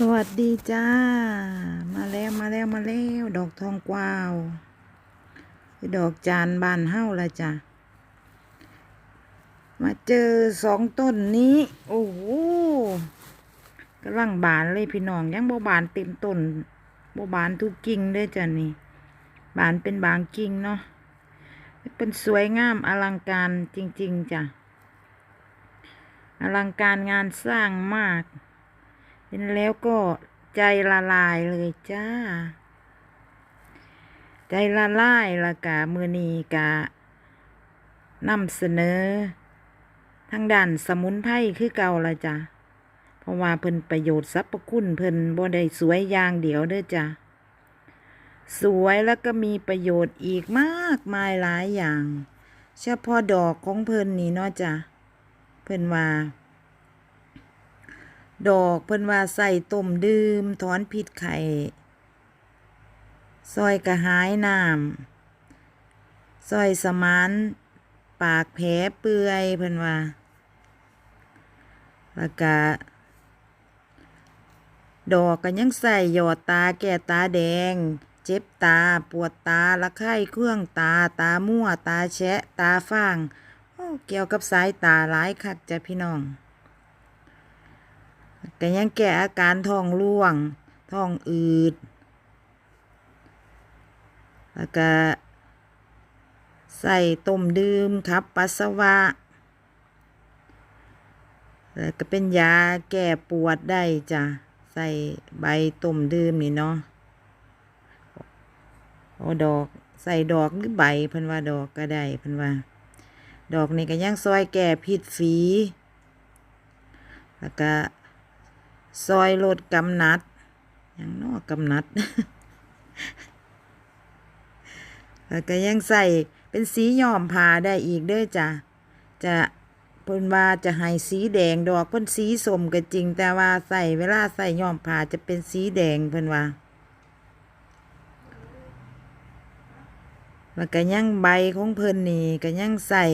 สวัสดีจ้า มาแล้วมาแล้วมาแล้ว ดอกทองกวาว ดอกจานบานเฮ้าละจ้ะ มาเจอสองต้นนี้ โอ้โหกำลังบานเลยพี่น้อง ยังบ่บานเต็มต้นบ่บานทุกกิ่งเด้อจ้ะนี่ บานเป็นบางกิ่งเนาะ เป็นสวยงามอลังการจริง ๆจ้ะ อลังการงานสร้างมาก เห็นแล้วก็ใจละลายเลยจ้า ใจละลายละกะมือนีกะนำเสนอ ทางด้านสมุนไพรคือเก่าละจ้ะเพราะว่าเพิ่นประโยชน์สรรพคุณเพิ่นบ่ได้สวยอย่างเดียวเด้อจ้ะสวยแล้วก็มีประโยชน์อีกมากมายหลายอย่าง เฉพาะดอกของเพิ่นนี่เนาะจ้ะเพิ่นว่า ดอกเพิ่นว่าใส่ต้มดื่มถอนพิษไข่ซอยกระหายน้ำซอยสมาน ปากแผลเปื่อยเพิ่นว่าแล้วก็ดอกก็ยังใส่หยอดตาแก้ตาแดง เจ็บตาปวดตาละไข้เครื่องตาตามั่วตาแฉะตาฟางเกี่ยวกับสายตาหลายคักจ้ะพี่น้อง ก็ยังแก้อาการท้องร่วง ท้องอืด แล้วก็ใส่ต้มดื่มครับ ปัสสาวะ แล้วก็เป็นยาแก้ปวดได้จ้ะ ใส่ใบต้มดื่มนี่เนาะโอ้ดอกใส่ดอกหรือใบเพิ่นว่าดอกก็ได้เพิ่นว่า ดอกนี่ก็ยังซอยแก้พิษฝี แล้วก็ ซอยลดกำนัดยังนอกกำนัด แล้วก็ยังใส่เป็นสีย้อมผ้าได้อีกเด้อจ้ะ จะเพิ่นว่าจะให้สีแดงดอกเพิ่นสีส้มก็จริง แต่ว่าใส่เวลาใส่ย้อมผ้าจะเป็นสีแดงเพิ่นว่า แล้วก็ยังใบของเพิ่นนี่ก็ยังใส่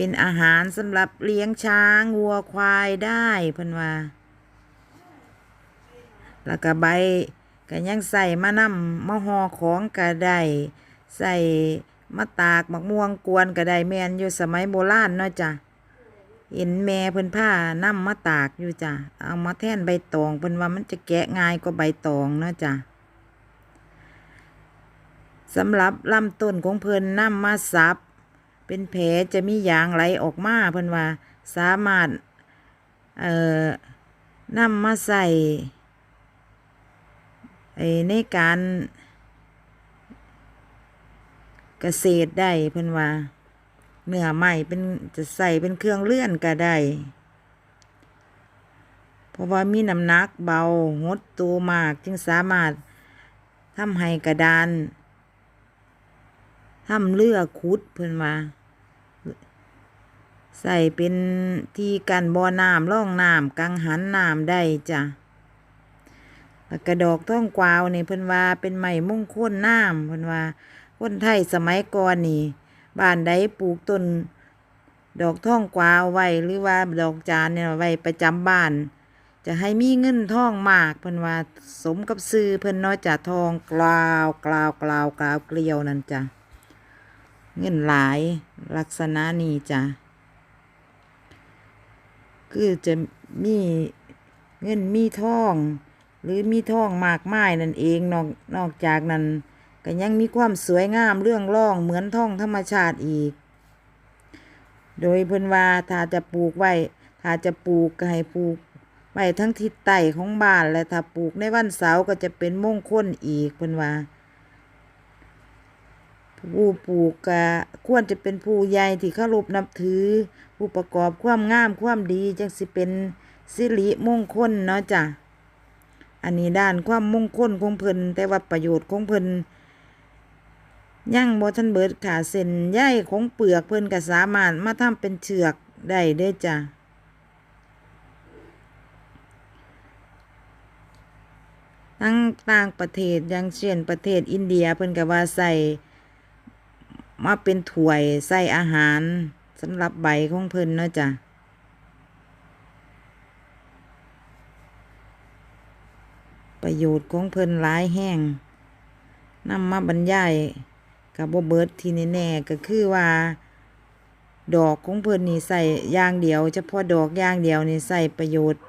เป็นอาหารสำหรับเลี้ยงช้างวัวควายได้เพิ่นว่า แล้วก็ใบก็ยังใส่มะนำมะฮอของก็ได้ใส่มะตากมะม่วงกวนก็ได้แมนอยู่สมัยโบราณเนาะจ้ะเห็นแม่เพิ่นผ้านำมาตากอยู่จ้ะเอามาแท่นใบตองเพิ่นว่ามันจะแกะง่ายกว่าใบตองเนาะจ้ะสำหรับลำต้นของเพิ่นนำมาสับ เป็นแผลจะมียางไหลออกมาเพิ่นว่าสามารถเอ่อนำมาใส่ไอในการเกษตรได้เพิ่นว่าเนื้อใหม่เป็นจะใส่เป็นเครื่องเลื่อนก็ได้เพราะว่ามีน้ำหนักเบาหดตัวมากจึงสามารถทำให้กระดานทำเลือคุดเพิ่นว่า ใส่เป็นที่กันบ่อน้ำร่องน้ำกังหันน้ำได้จ้ะแล้วกระดอกท่องกวาวนี่เพิ่นว่าเป็นไม้มงคลน้ำเพิ่นว่าคนไทยสมัยก่อนนี่บ้านใดปลูกต้นดอกท่องกวาวไว้หรือว่าดอกจานเนี่ยไว้ประจำบ้าน จะให้มีเงินทองมากเพิ่นว่าสมกับซื้อเพิ่นน้อยจะทองกลาวกลาวกลาวกลาวเกลียวนั่นจ้ะเงินหลายลักษณะนี้จ้ะ คือจะมีเงินมีทอง หรือมีทองมากมายนั่นเองนอกนอกจากนั้นก็ยังมีความสวยงามเรื่องร่องเหมือนทองธรรมชาติอีก โดยเพิ่นว่าถ้าจะปลูกไว้ถ้าจะปลูกก็ให้ปลูกไว้ทั้งทิศใต้ของบ้านและถ้าปลูกในวันเสาร์ก็จะเป็นมงคลอีกเพิ่นว่า ผู้ปลูกก็ควรจะเป็นผู้ใหญ่ที่เคารพนับถือ ผู้ประกอบความงามความดีจังสิเป็นสิริมงคลเนาะจ้ะอันนี้ด้านความมงคลของเพิ่นแต่ว่าประโยชน์ของเพิ่นยังบ่ทันเบิดขาเส้นใยของเปลือกเพิ่นก็สามารถมาทำเป็นเชือกได้เด้อจ้ะทั้งต่างประเทศอย่างเช่นประเทศอินเดียเพิ่นก็ว่าใส่ มาเป็นถ้วยใส่อาหารสำหรับใบของเพิ่นเนาะจ้ะประโยชน์ของเพิ่นหลายแห้งนำมาบรรยายกับบ่เบิดที่แน่ๆก็คือว่า ดอกของเพิ่นนี่ใส่ย่างเดียวเฉพาะดอกย่างเดียวนี่ใส่ประโยชน์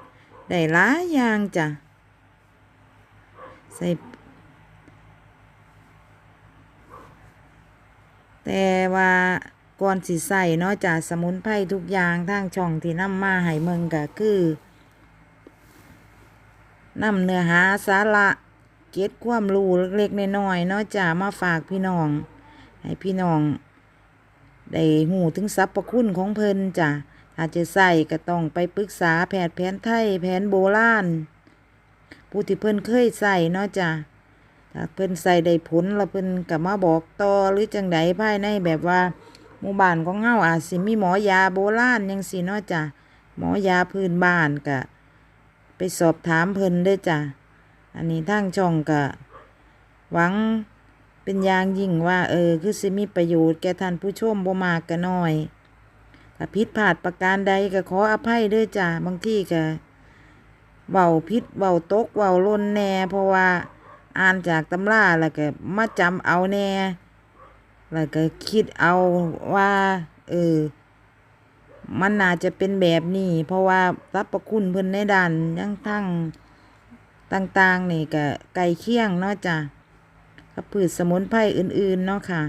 ได้หลายอย่างจ้ะใส่ แต่ว่าก่อนสิใส่เนาะจากสมุนไพรทุกอย่างทางช่องที่นำมาให้เมืองก็คือนำเนื้อหาสาระเก็ดความรู้เล็กๆน้อยๆเนาะจ้ามาฝากพี่น้อง ให้พี่น้องได้หูถึงสรรพคุณของเพิ่นจ้ะถ้าจะใส่ก็ต้องไปปรึกษาแพทย์แผนไทยแผนโบราณผู้ที่เพิ่นเคยใส่เนาะจ้ะ ถ้าเพิ่นใส่ได้ผลแล้วเพิ่นก็มาบอกต่อหรือจังใดภายในแบบว่าหมู่บ้านของเฮาอาจสิมีหมอยาโบราณจังซี่เนาะจ้ะหมอยาพื้นบ้านก็ไปสอบถามเพิ่นเด้จ้ะอันนี้ทางช่องก็หวังเป็นอย่างยิ่งว่า เออ คือสิมีประโยชน์แก่ท่านผู้ชมบ่มากก็น้อยถ้าผิดพลาดประการใดก็ขออภัยด้อจ้ะบางที่ก็เว้าผิดเว้าตกเว้าล่นแหน่เพราะว่า อ่านจากตำราแล้วก็มาจำเอาแน่แล้วก็คิดเอาว่าเออมันน่าจะเป็นแบบนี้ เพราะว่ารับประคุณเพิ่นในด้านยังทั้งต่างๆนี่ก็ไก่เคียงเนาะจ้ะกับพืชสมุนไพรอื่นๆเนาะค่ะ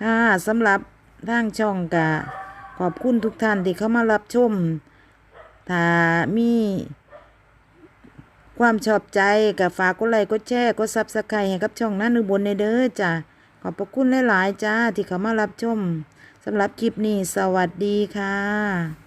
ค่ะสำหรับทางช่องก็ขอบคุณทุกท่านที่เข้ามารับชม ถ้ามี ความชอบใจกับฝากกดไลค์กดแชร์กดซับสไครต์ให้กับช่องนั้นอุบลในเด้อจ้ะขอบพระคุณหลายๆจ้าที่เขามารับชมสำหรับคลิปนี้สวัสดีค่ะ